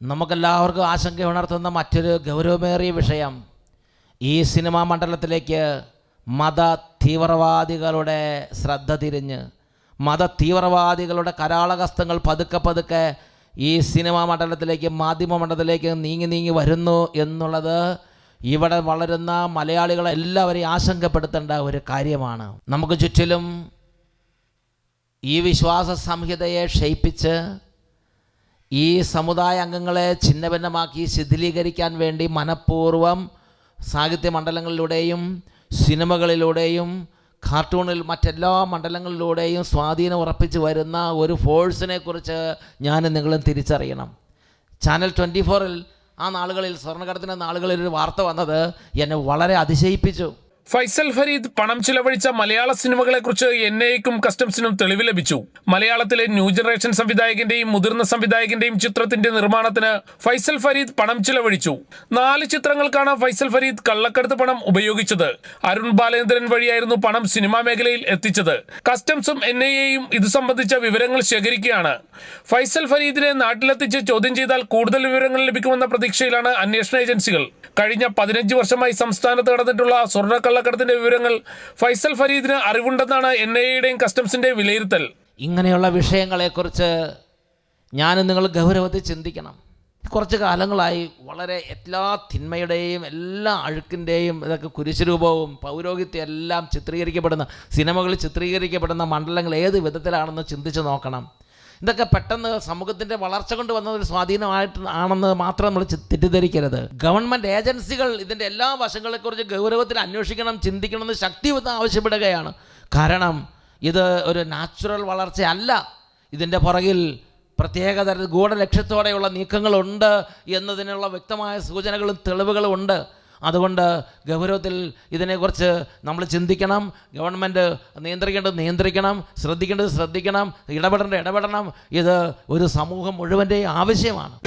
നമുക്കെല്ലാവർക്കും ആശങ്ക ഉണർത്തുന്ന മറ്റൊരു ഗൗരവമേറിയ വിഷയം. ഈ സിനിമാ മണ്ഡലത്തിലേക്ക് മത തീവ്രവാദികളുടെ ശ്രദ്ധ തിരിഞ്ഞ് മത തീവ്രവാദികളുടെ കരാളഹസ്തങ്ങൾ പതുക്കെ പതുക്കെ ഈ സിനിമാ മണ്ഡലത്തിലേക്ക് മാധ്യമ മണ്ഡലത്തിലേക്ക് നീങ്ങി നീങ്ങി വരുന്നു എന്നുള്ളത് ഇവിടെ വളരുന്ന മലയാളികളെ എല്ലാവരെയും ആശങ്കപ്പെടുത്തേണ്ട ഒരു കാര്യമാണ്. നമുക്ക് ചുറ്റിലും ഈ വിശ്വാസ സംഹിതയെ ക്ഷയിപ്പിച്ച് ഈ സമുദായ അംഗങ്ങളെ ഛിന്നഭിന്നമാക്കി ശിഥിലീകരിക്കാൻ വേണ്ടി മനഃപൂർവം സാഹിത്യ മണ്ഡലങ്ങളിലൂടെയും സിനിമകളിലൂടെയും കാർട്ടൂണിൽ മറ്റെല്ലാ മണ്ഡലങ്ങളിലൂടെയും സ്വാധീനം ഉറപ്പിച്ച് വരുന്ന ഒരു ഫോഴ്സിനെ കുറിച്ച് ഞാനും നിങ്ങളും തിരിച്ചറിയണം. ചാനൽ ട്വന്റി ഫോറിൽ ആ നാളുകളിൽ സ്വർണക്കടത്തിന്റെ നാളുകളിൽ ഒരു വാർത്ത വന്നത് എന്നെ വളരെ അതിശയിപ്പിച്ചു. ഫൈസൽ ഫരീദ് പണം ചിലവഴിച്ച മലയാള സിനിമകളെക്കുറിച്ച് എൻ ഐക്കും കസ്റ്റംസിനും തെളിവ് ലഭിച്ചു. മലയാളത്തിലെ ന്യൂ ജനറേഷൻ സംവിധായകന്റെയും മുതിർന്ന സംവിധായകന്റെയും ചിത്രത്തിന്റെ നിർമ്മാണത്തിന് ഫൈസൽ ഫരീദ് പണം ചിലവഴിച്ചു. നാല് ചിത്രങ്ങൾക്കാണ് ഫൈസൽ ഫരീദ് കള്ളക്കടത്ത് പണം ഉപയോഗിച്ചത്. അരുൺ ബാലേന്ദ്രൻ വഴിയായിരുന്നു പണം സിനിമാ മേഖലയിൽ എത്തിച്ചത്. കസ്റ്റംസും എൻ ഐയും ഇത് സംബന്ധിച്ച വിവരങ്ങൾ ശേഖരിക്കുകയാണ്. ഫൈസൽ ഫരീദിനെ നാട്ടിലെത്തിച്ച് ചോദ്യം ചെയ്താൽ കൂടുതൽ വിവരങ്ങൾ ലഭിക്കുമെന്ന പ്രതീക്ഷയിലാണ് അന്വേഷണ ഏജൻസികൾ. കഴിഞ്ഞ പതിനഞ്ച് വർഷമായി സംസ്ഥാനത്ത് നടന്നിട്ടുള്ള സ്വർണക്കള്ളക്കടത്തിന്റെ വിവരങ്ങൾ ഫൈസൽ ഫരീദിന് അറിവുണ്ടെന്നാണ് എൻ ഐ എയുടെയും കസ്റ്റംസിന്റെ വിലയിരുത്തൽ. ഇങ്ങനെയുള്ള വിഷയങ്ങളെക്കുറിച്ച് ഞാനും നിങ്ങൾ ഗൗരവത്തിൽ ചിന്തിക്കണം. കുറച്ച് കാലങ്ങളായി വളരെ എല്ലാ തിന്മയുടെയും എല്ലാ അഴുക്കിന്റെയും ഇതൊക്കെ കുരിശുരൂപവും പൗരോഹിത്യം എല്ലാം ചിത്രീകരിക്കപ്പെടുന്ന സിനിമകളിൽ ചിത്രീകരിക്കപ്പെടുന്ന മണ്ഡലങ്ങൾ ഏത് വിധത്തിലാണെന്ന് ചിന്തിച്ച് നോക്കണം. ഇതൊക്കെ പെട്ടെന്ന് സമൂഹത്തിന്റെ വളർച്ച കൊണ്ട് വന്ന ഒരു സ്വാധീനമായിട്ട് ആണെന്ന് മാത്രം നമ്മൾ തെറ്റിദ്ധരിക്കരുത്. ഗവൺമെന്റ് ഏജൻസികൾ ഇതിന്റെ എല്ലാ വശങ്ങളെക്കുറിച്ച് ഗൗരവത്തിൽ അന്വേഷിക്കണം ചിന്തിക്കണം എന്ന് ശക്തിയുക്തം ആവശ്യപ്പെടുകയാണ്. കാരണം ഇത് ഒരു നാച്ചുറൽ വളർച്ചയല്ല. ഇതിന്റെ പുറകിൽ പ്രത്യേക തരത്തിൽ ഗൂഢലക്ഷ്യത്തോടെയുള്ള നീക്കങ്ങളുണ്ട് എന്നതിനുള്ള വ്യക്തമായ സൂചനകളും തെളിവുകളും ഉണ്ട്. അതുകൊണ്ട് ഗൗരവത്തിൽ ഇതിനെക്കുറിച്ച് നമ്മൾ ചിന്തിക്കണം. ഗവൺമെന്റ് നിയന്ത്രിക്കേണ്ടത് നിയന്ത്രിക്കണം. ശ്രദ്ധിക്കേണ്ടത് ശ്രദ്ധിക്കണം. ഇടപെടേണ്ടത് ഇടപെടണം. ഇത് ഒരു സമൂഹം മുഴുവന്റെയും ആവശ്യമാണ്.